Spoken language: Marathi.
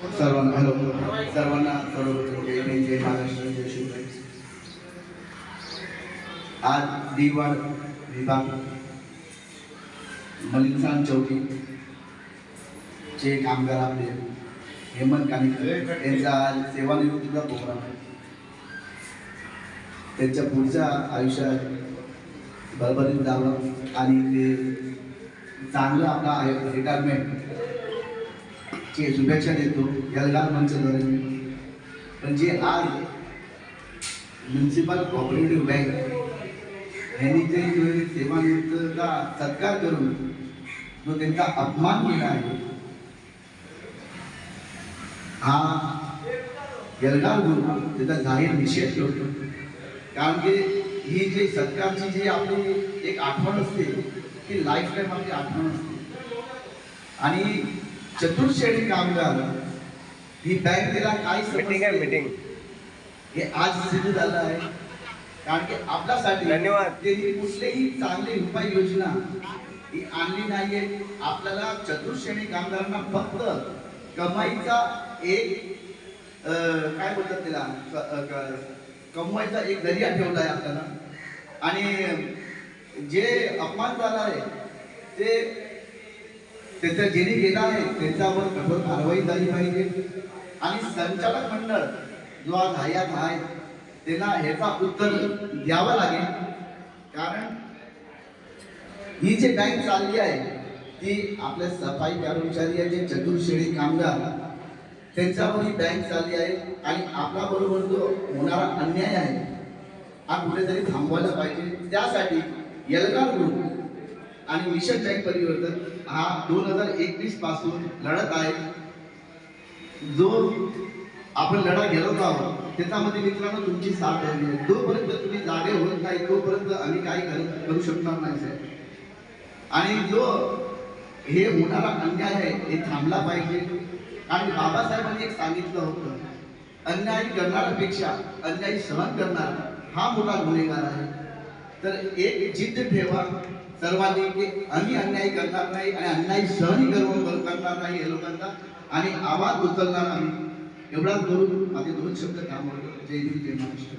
सर्वांना हॅलो सर्वांना सर्वप्रथम जय महाराष्ट्र जय शिवराय. आज दिवाड विभाग मलिनसान चौकी चे कामगार आपले हेमंत कानिकर यांचा आज सेवानिवृत्तीचा प्रोग्राम आहे. त्यांच्या पुढच्या आयुष्यात भरभरीत जावं आणि ते चांगलं आपला रिटायरमेंट ची शुभेच्छा देतो. यलगार मंचद्वारे मिळतो पण जे आज म्युन्सिपल कॉपरेटिव्ह बँक यांनी जे सेवानिवृत्तचा सत्कार करून जो त्यांचा अपमान केला आहे हा यलगार गुरु त्याचा जाहीर निषेध करतो. कारण की ही जी सत्कारची जी आपली एक आठवण असते ती लाईफ टाईम आपली आठवण असते. आणि चतुर्श्रेणी कामगार ही बँक त्याला काय मीटिंग आहे समजते मीटिंग हे आज सिद्ध झालं आहे. कारण की आपल्यासाठी धन्यवाद. त्यांनी कुठलीही चांगली उपाययोजना ही आणली नाहीये. आपल्याला चतुर्श्रेणी कामगारांना फक्त कमाईचा एक काय बोलतात त्याला? कमवायचा एक दर्या ठेवला आहे आपल्याला. आणि जे अपमान झाला आहे ते त्याचं जेणे गेला आहे त्याच्यावर कठोर कारवाई झाली पाहिजे. आणि संचालक मंडळ जो आज हयात आहे त्यांना ह्याचा उत्तर द्यावा लागेल. कारण ही जी बँक चालली आहे ती आपल्या सफाई कर्मचारी आहे जे चतुर्श्रेणी कामगार त्यांच्यावर ही बँक चालली आहे. आणि आपला बरोबर जो होणारा अन्याय आहे हा कुठेतरी थांबवायला पाहिजे. त्यासाठी यलगार ग्रुप आणि मिशन बँक परिवर्तन हा दोन हजार एकवीसपासून लढत आहे. जो आपण लढा घेत आहोत त्याच्यामध्ये मित्रांनो तुमची साथ हवी आहे. जोपर्यंत तुम्ही जागे होत नाही तोपर्यंत आम्ही काही करू करू शकणार नाही साहेब. आणि जो हे होणारा अन्याय आहे हे थांबला पाहिजे. आणि बाबासाहेबांनी एक सांगितलं होतं अन्याय करणाऱ्यापेक्षा अन्याय सहन करणारा हा मोठा गुन्हेगार आहे. तर एक जिद्द ठेवा. सर्वांनी की आम्ही अन्याय करणार नाही आणि अन्याय सहन करून करणार नाही हे लोकांचा. आणि आवाज उचलणार आम्ही. एवढाच करून माझे दोन शब्द काम जय हिंद जय महाराष्ट्र.